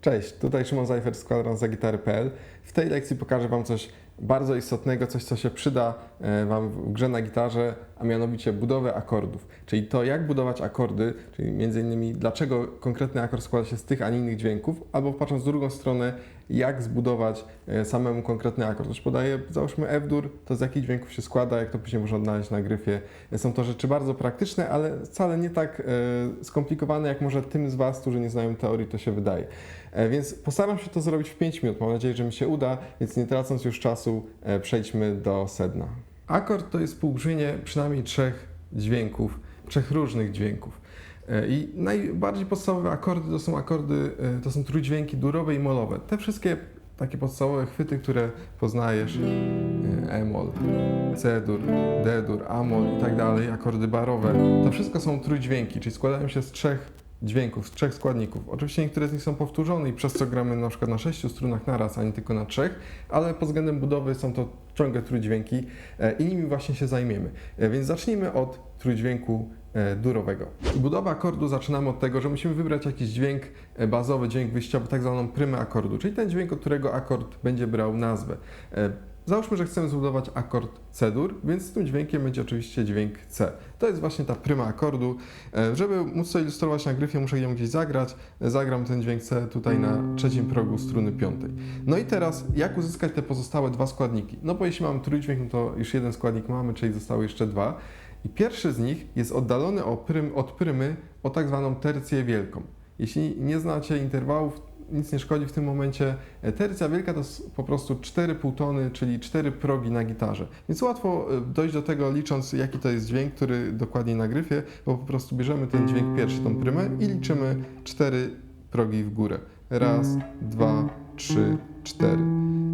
Cześć, tutaj Szymon Zajfer z kwadransa gitary.pl. W tej lekcji pokażę Wam coś bardzo istotnego, coś co się przyda e, Wam w grze na gitarze, a mianowicie budowę akordów. Czyli to jak budować akordy, czyli między innymi dlaczego konkretny akord składa się z tych, a nie innych dźwięków, albo patrząc w drugą stronę, jak zbudować e, samemu konkretny akord. Już podaję, załóżmy F-dur, to z jakich dźwięków się składa, jak to później można odnaleźć na gryfie. Są to rzeczy bardzo praktyczne, ale wcale nie tak e, skomplikowane, jak może tym z Was, którzy nie znają teorii, to się wydaje. Więc postaram się to zrobić w 5 minut. Mam nadzieję, że mi się uda, więc nie tracąc już czasu, e, przejdźmy do sedna. Akord to jest współbrzmienie przynajmniej trzech dźwięków, trzech różnych dźwięków. E, I najbardziej podstawowe akordy to są akordy, e, to są trójdźwięki durowe i molowe. Te wszystkie takie podstawowe chwyty, które poznajesz, e, E-moll, C-dur, D-dur, A-moll i tak dalej, akordy barowe, to wszystko są trójdźwięki, czyli składają się z trzech dźwięków, z trzech składników. Oczywiście niektóre z nich są powtórzone i przez co gramy na przykład na sześciu strunach naraz, a nie tylko na trzech, ale pod względem budowy są to ciągle trójdźwięki e, i nimi właśnie się zajmiemy. E, Więc zacznijmy od trójdźwięku e, durowego. Budowa akordu zaczynamy od tego, że musimy wybrać jakiś dźwięk bazowy, dźwięk wyjściowy, tak zwaną prymę akordu, czyli ten dźwięk, od którego akord będzie brał nazwę. Załóżmy, że chcemy zbudować akord C-dur, więc tym dźwiękiem będzie oczywiście dźwięk C. To jest właśnie ta pryma akordu. E, Żeby móc to ilustrować na gryfie, muszę ją gdzieś zagrać. Zagram ten dźwięk C tutaj na trzecim progu struny piątej. No i teraz, jak uzyskać te pozostałe dwa składniki? No bo jeśli mamy trójdźwięk, no to już jeden składnik mamy, czyli zostały jeszcze dwa. I pierwszy z nich jest oddalony od prymy o tak zwaną tercję wielką. Jeśli nie znacie interwałów, nic nie szkodzi w tym momencie. E, Tercja wielka to po prostu 4,5 tony, czyli 4 progi na gitarze. Więc łatwo e, dojść do tego licząc jaki to jest dźwięk, który dokładniej na gryfie, bo po prostu bierzemy ten dźwięk pierwszy, tą prymę i liczymy 4 progi w górę. Raz, dwa, trzy, cztery.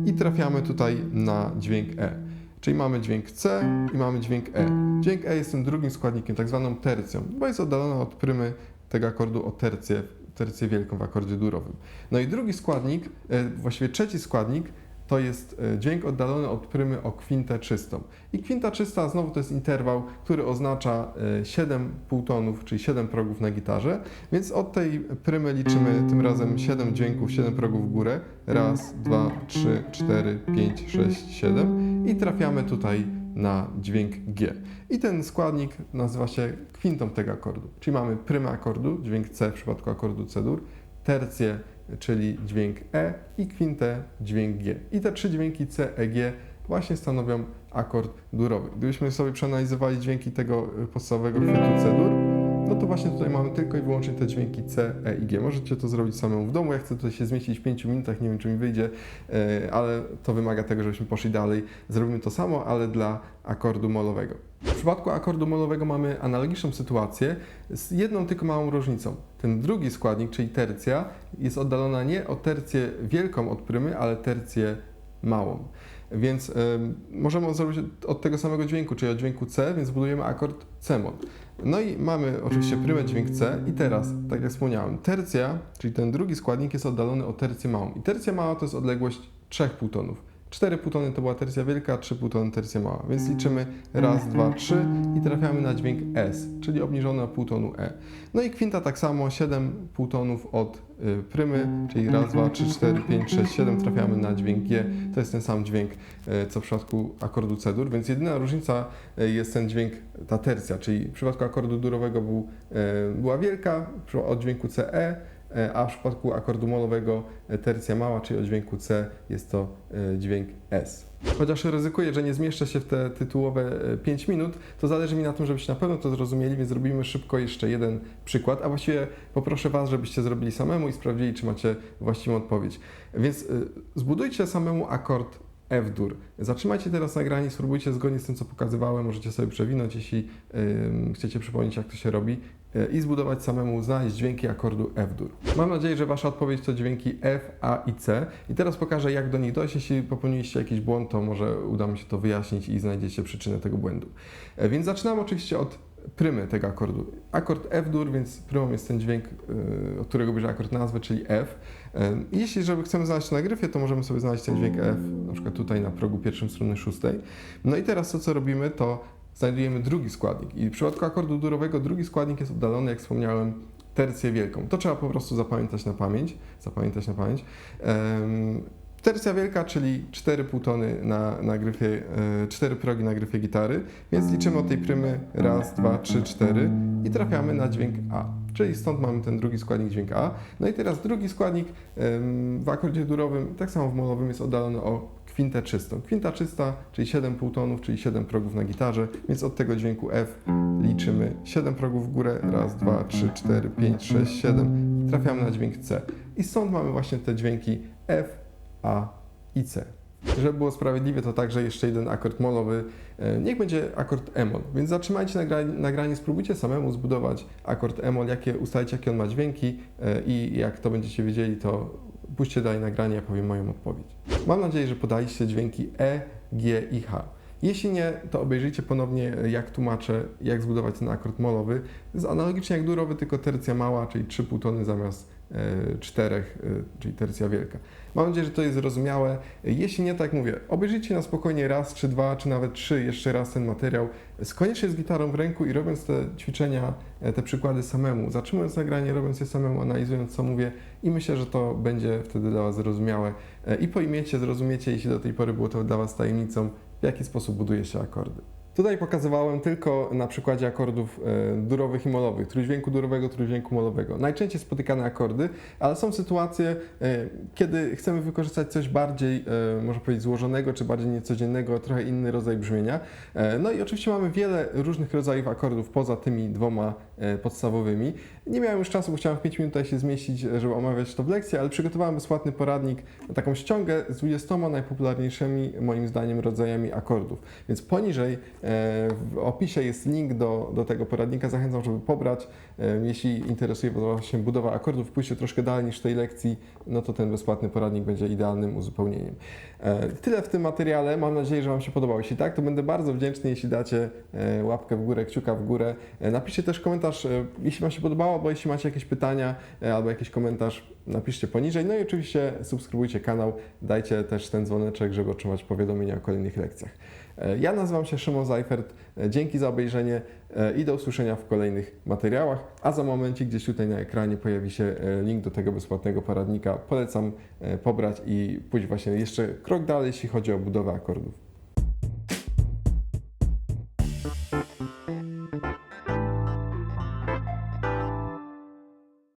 I trafiamy tutaj na dźwięk E. Czyli mamy dźwięk C i mamy dźwięk E. Dźwięk E jest tym drugim składnikiem, tak zwaną tercją, bo jest oddalona od prymy tego akordu o tercję, tercję wielką w akordzie durowym. No i drugi składnik, e, właściwie trzeci składnik, to jest e, dźwięk oddalony od prymy o kwintę czystą. I kwinta czysta znowu to jest interwał, który oznacza e, 7 półtonów, czyli 7 progów na gitarze, więc od tej prymy liczymy tym razem 7 dźwięków, 7 progów w górę. Raz, dwa, trzy, cztery, pięć, sześć, siedem i trafiamy tutaj na dźwięk G. I ten składnik nazywa się kwintą tego akordu. Czyli mamy prymę akordu, dźwięk C w przypadku akordu C-dur, tercję, czyli dźwięk E i kwintę, dźwięk G. I te trzy dźwięki C, E, G właśnie stanowią akord durowy. Gdybyśmy sobie przeanalizowali dźwięki tego podstawowego chwytu C-dur, no to właśnie tutaj mamy tylko i wyłącznie te dźwięki C, E i G. Możecie to zrobić samemu w domu. Ja chcę tutaj się zmieścić w 5 minutach, nie wiem czy mi wyjdzie, e, ale to wymaga tego, żebyśmy poszli dalej. Zrobimy to samo, ale dla akordu molowego. W przypadku akordu molowego mamy analogiczną sytuację z jedną tylko małą różnicą. Ten drugi składnik, czyli tercja, jest oddalona nie o tercję wielką od prymy, ale tercję małą. Więc możemy zrobić od tego samego dźwięku, czyli od dźwięku C, więc budujemy akord C-moll. No i mamy oczywiście prymę dźwięk C i teraz, tak jak wspomniałem, tercja, czyli ten drugi składnik jest oddalony o tercję małą. I tercja mała to jest odległość 3 półtonów. 4 półtony to była tercja wielka, 3 półtony tercja mała. Więc liczymy raz, dwa, trzy i trafiamy na dźwięk S, czyli obniżony o półtonu E. No i kwinta tak samo, 7 półtonów od y, prymy, czyli raz, dwa, trzy, cztery, pięć, sześć, siedem trafiamy na dźwięk G. To jest ten sam dźwięk, y, co w przypadku akordu C-dur, więc jedyna różnica y, jest ten dźwięk, ta tercja, czyli w przypadku akordu durowego był, była wielka, od dźwięku CE, e, a w przypadku akordu molowego e, tercja mała, czyli od dźwięku C jest to e, dźwięk S. Chociaż ryzykuję, że nie zmieszczę się w te tytułowe 5 minut, to zależy mi na tym, żebyście na pewno to zrozumieli, więc zrobimy szybko jeszcze jeden przykład, a właściwie poproszę Was, żebyście zrobili samemu i sprawdzili, czy macie właściwą odpowiedź. Więc zbudujcie samemu akord F-dur. Zatrzymajcie teraz nagranie, spróbujcie zgodnie z tym, co pokazywałem, możecie sobie przewinąć, jeśli ym, chcecie przypomnieć, jak to się robi y, i zbudować samemu, znaleźć dźwięki akordu F-dur. Mam nadzieję, że Wasza odpowiedź to dźwięki F, A i C i teraz pokażę, jak do nich dojść. Jeśli popełniliście jakiś błąd, to może uda mi się to wyjaśnić i znajdziecie przyczynę tego błędu. E, Więc zaczynamy oczywiście od prymy tego akordu. Akord F-dur, więc prymą jest ten dźwięk, y, od którego bierze akord nazwę, czyli F. Y, Jeśli żeby chcemy znaleźć na gryfie, to możemy sobie znaleźć ten dźwięk F, na przykład tutaj na progu pierwszym struny szóstej. No i teraz to, co robimy, to znajdujemy drugi składnik. I w przypadku akordu durowego drugi składnik jest oddalony, jak wspomniałem, tercję wielką. To trzeba po prostu zapamiętać na pamięć. Zapamiętać na pamięć. Em, Tercja wielka, czyli 4 półtony na, na gryfie, e, 4 progi na gryfie gitary, więc liczymy od tej prymy raz, dwa, trzy, cztery i trafiamy na dźwięk A. Czyli stąd mamy ten drugi składnik dźwięk A. No i teraz drugi składnik w akordzie durowym, tak samo w molowym jest oddalony o kwintę czystą. Kwinta czysta, czyli 7 półtonów, czyli 7 progów na gitarze, więc od tego dźwięku F liczymy 7 progów w górę, raz, dwa, trzy, cztery, pięć, sześć, siedem trafiamy na dźwięk C. I stąd mamy właśnie te dźwięki F, A i C. Żeby było sprawiedliwie, to także jeszcze jeden akord molowy. E, Niech będzie akord E-mol. Więc zatrzymajcie nagranie, spróbujcie samemu zbudować akord E-mol, jakie ustalcie, jakie on ma dźwięki e, i jak to będziecie wiedzieli, to puśćcie dalej nagranie, ja powiem moją odpowiedź. Mam nadzieję, że podaliście dźwięki E, G i H. Jeśli nie, to obejrzyjcie ponownie, jak tłumaczę, jak zbudować ten akord molowy. Z analogicznie jak durowy, tylko tercja mała, czyli 3 półtony zamiast czterech, e, czyli tercja wielka. Mam nadzieję, że to jest zrozumiałe. Jeśli nie, tak mówię, obejrzyjcie na spokojnie raz, czy dwa, czy nawet trzy jeszcze raz ten materiał. Z- Koniecznie z gitarą w ręku i robiąc te ćwiczenia, e, te przykłady samemu, zatrzymując nagranie, robiąc je samemu, analizując co mówię i myślę, że to będzie wtedy dla Was zrozumiałe E, i pojmiecie, zrozumiecie, jeśli do tej pory było to dla Was tajemnicą, w jaki sposób buduje się akordy. Tutaj pokazywałem tylko na przykładzie akordów e, durowych i molowych, trójdźwięku durowego, trójdźwięku molowego. Najczęściej spotykane akordy, ale są sytuacje, e, kiedy chcemy wykorzystać coś bardziej, e, można powiedzieć, złożonego, czy bardziej niecodziennego, trochę inny rodzaj brzmienia. No i oczywiście mamy wiele różnych rodzajów akordów poza tymi dwoma podstawowymi. Nie miałem już czasu, bo chciałem w 5 minutach się zmieścić, żeby omawiać to w lekcji, ale przygotowałem bezpłatny poradnik, taką ściągę z 20 najpopularniejszymi, moim zdaniem, rodzajami akordów. Więc poniżej e, w opisie jest link do, do tego poradnika. Zachęcam, żeby pobrać. E, Jeśli interesuje się budowa akordów, pójście troszkę dalej niż tej lekcji, no to ten bezpłatny poradnik będzie idealnym uzupełnieniem. E, Tyle w tym materiale. Mam nadzieję, że Wam się podobało. Jeśli tak, to będę bardzo wdzięczny, jeśli dacie e, łapkę w górę, kciuka w górę. E, Napiszcie też komentarz, e, jeśli Wam się podobało, bo jeśli macie jakieś pytania e, albo jakiś komentarz, napiszcie poniżej. No i oczywiście subskrybujcie kanał, dajcie też ten dzwoneczek, żeby otrzymać powiadomienia o kolejnych lekcjach. E, Ja nazywam się Szymon Zajfert. Dzięki za obejrzenie i do usłyszenia w kolejnych materiałach. A za momencik gdzieś tutaj na ekranie pojawi się link do tego bezpłatnego poradnika. Polecam pobrać i pójść właśnie jeszcze krok dalej, jeśli chodzi o budowę akordów.